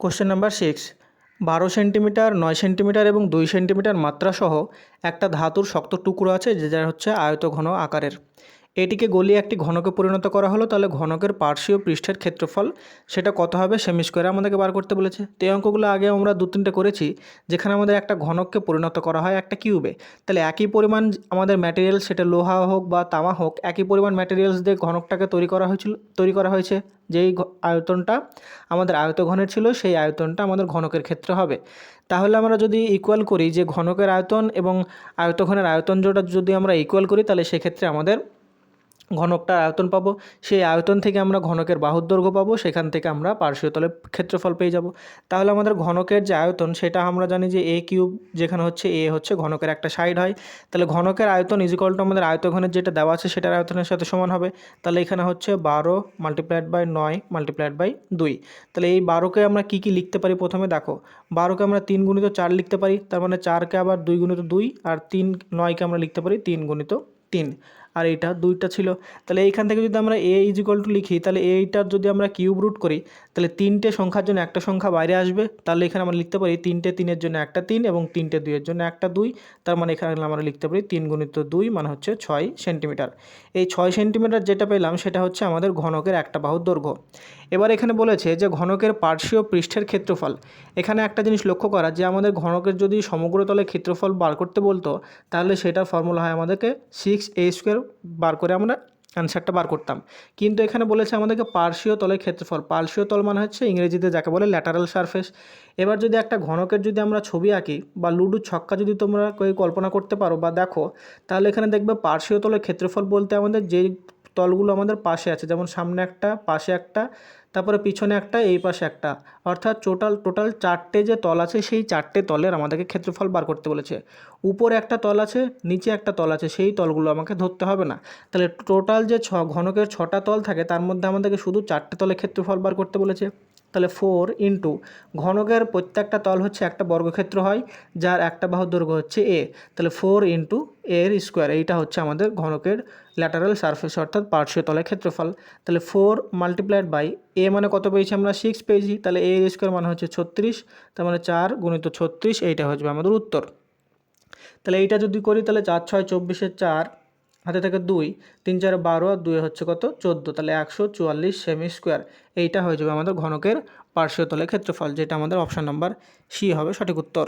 Question number six বারো centimetre নয় centimetre এবং দুই সেন্টিমিটার মাত্রা সহ একটা ধাতুর শক্ত টুকরো আছে যে যার হচ্ছে আয়তঘন আকারের। এটিকে গলিয়ে একটি ঘনকে পরিণত করা হলো, তাহলে ঘনকের পার্শ্বীয় পৃষ্ঠের ক্ষেত্রফল সেটা কত হবে সেমি স্কোয়ারে আমাদেরকে বার করতে বলেছে। তো এই অঙ্কগুলো আগে আমরা দু তিনটে করেছি, যেখানে আমাদের একটা ঘনককে পরিণত করা হয় একটা কিউবে। তাহলে একই পরিমাণ আমাদের ম্যাটেরিয়াল সেটা লোহা হোক বা তামা হোক, একই পরিমাণ ম্যাটেরিয়ালস দিয়ে ঘনকটাকে তৈরি করা হয়েছিল, তৈরি করা হয়েছে। যেই আয়তনটা আমাদের আয়তঘনের ছিল, সেই আয়তনটা আমাদের ঘনকের ক্ষেত্রে হবে। তাহলে আমরা যদি ইকুয়াল করি যে ঘনকের আয়তন এবং আয়তঘনের আয়তন জোটা যদি আমরা ইকুয়াল করি, তাহলে সেক্ষেত্রে আমাদের ঘনকটার আয়তন পাবো। সেই আয়তন থেকে আমরা ঘনকের বাহুর দৈর্ঘ্য পাবো, সেখান থেকে আমরা পার্শ্বীয় তলের ক্ষেত্রফল পেয়ে যাব। তাহলে আমাদের ঘনকের যে আয়তন, সেটা আমরা জানি যে এ কিউব যেখানে হচ্ছে এ হচ্ছে ঘনকের একটা সাইড হয়। তাহলে ঘনকের আয়তন ইজিকল টু আমাদের আয়তঘনের যেটা দেওয়া আছে, সেটার আয়তনের সাথে সমান হবে। তাহলে এখানে হচ্ছে বারো মাল্টিপ্লাইড বাই নয় মাল্টিপ্লাইড বাই দুই। তাহলে এই বারোকে আমরা কী কী লিখতে পারি প্রথমে? দেখো, বারোকে আমরা তিন গুণিত চার লিখতে পারি। তার মানে চারকে আবার দুই গুণিত দুই আর তিন নয়কে আমরা লিখতে পারি তিন গুণিত তিন। আর এইটা দুইটা ছিল। তাহলে এইখান থেকে যদি আমরা এ ইজ ইকুয়াল টু লিখি, তাহলে এইটার যদি আমরা কিউব রুট করি, তাহলে তিনটে সংখ্যার জন্য একটা সংখ্যা বাইরে আসবে। তাহলে এখানে আমরা লিখতে পারি তিনটে তিনের জন্য একটা তিন এবং তিনটে দুইয়ের জন্য একটা দুই। তার মানে এখানে আমরা লিখতে পারি তিন গুণিত দুই মানে হচ্ছে ছয় সেন্টিমিটার এই ছয় সেন্টিমিটার যেটা পেলাম, সেটা হচ্ছে আমাদের ঘনকের একটা বাহুর দৈর্ঘ্য। এবার এখানে বলেছে যে ঘনকের পার্শ্বীয় পৃষ্ঠের ক্ষেত্রফল। এখানে একটা জিনিস লক্ষ্য করা যে আমাদের ঘনকের যদি সমগ্র তলে ক্ষেত্রফল বার করতে বলতো, তাহলে সেটার ফর্মুলা হয় আমাদেরকে সিক্স এ স্কোয়ার বার করে আমরা অ্যান্সারটা বার করতাম। কিন্তু এখানে বলেছে আমাদেরকে পার্শ্বীয় তলের ক্ষেত্রফল। পার্শ্বীয় তল মানে হচ্ছে ইংরেজিতে যাকে বলে ল্যাটারাল সারফেস এবার যদি একটা ঘনকের যদি আমরা ছবি আঁকি বা লুডু ছক্কা যদি তোমরা কল্পনা করতে পারো বা দেখো, তাহলে এখানে দেখবে পার্শ্বীয় তলের ক্ষেত্রফল বলতে আমাদের যে তলগুলো আমাদের পাশে আছে। যেমন সামনে একটা, পাশে একটা, তারপরে পিছনে একটা, এই পাশে একটা। অর্থাৎ টোটাল টোটাল চারটে যে তল আছে, সেই চারটে তলের আমাদেরকে ক্ষেত্রফল বার করতে বলেছে। উপরে একটা তল আছে, নিচে একটা তল আছে, সেই তলগুলো আমাকে ধরতে হবে না। তাহলে টোটাল যে ছ, ঘনকের ছটা তল থাকে, তার মধ্যে আমাদেরকে শুধু চারটে তলের ক্ষেত্রফল বার করতে বলেছে। তাহলে ফোর ইন্টু ঘনকের প্রত্যেকটা তল হচ্ছে একটা বর্গক্ষেত্র হয়, যার একটা বাহুর দৈর্ঘ্য হচ্ছে এ। তাহলে ফোর ইন্টু এর স্কোয়ার, এইটা হচ্ছে আমাদের ঘনকের ল্যাটারাল সারফেস অর্থাৎ পার্শ্বীয় তলের ক্ষেত্রফল। তাহলে ফোর মাল্টিপ্লাইড বাই এ মানে কত পেয়েছি আমরা? সিক্স পেয়েছি। তাহলে এর স্কোয়ার মানে হচ্ছে ছত্রিশ, তার মানে চার গুণিত ছত্রিশ, এইটা হচ্ছে আমাদের উত্তর। তাহলে এইটা যদি করি, তাহলে চার, ছয়, চব্বিশের চার হাতে থেকে দুই। তিন, চার, বারো আর দুই হচ্ছে কত? চোদ্দ। তাহলে একশো চুয়াল্লিশ সেমি স্কোয়ার। এইটা হয়ে যাবে আমাদের ঘনকের পার্শ্বতলের ক্ষেত্রফল, যেটা আমাদের অপশান নাম্বার সি হবে সঠিক উত্তর।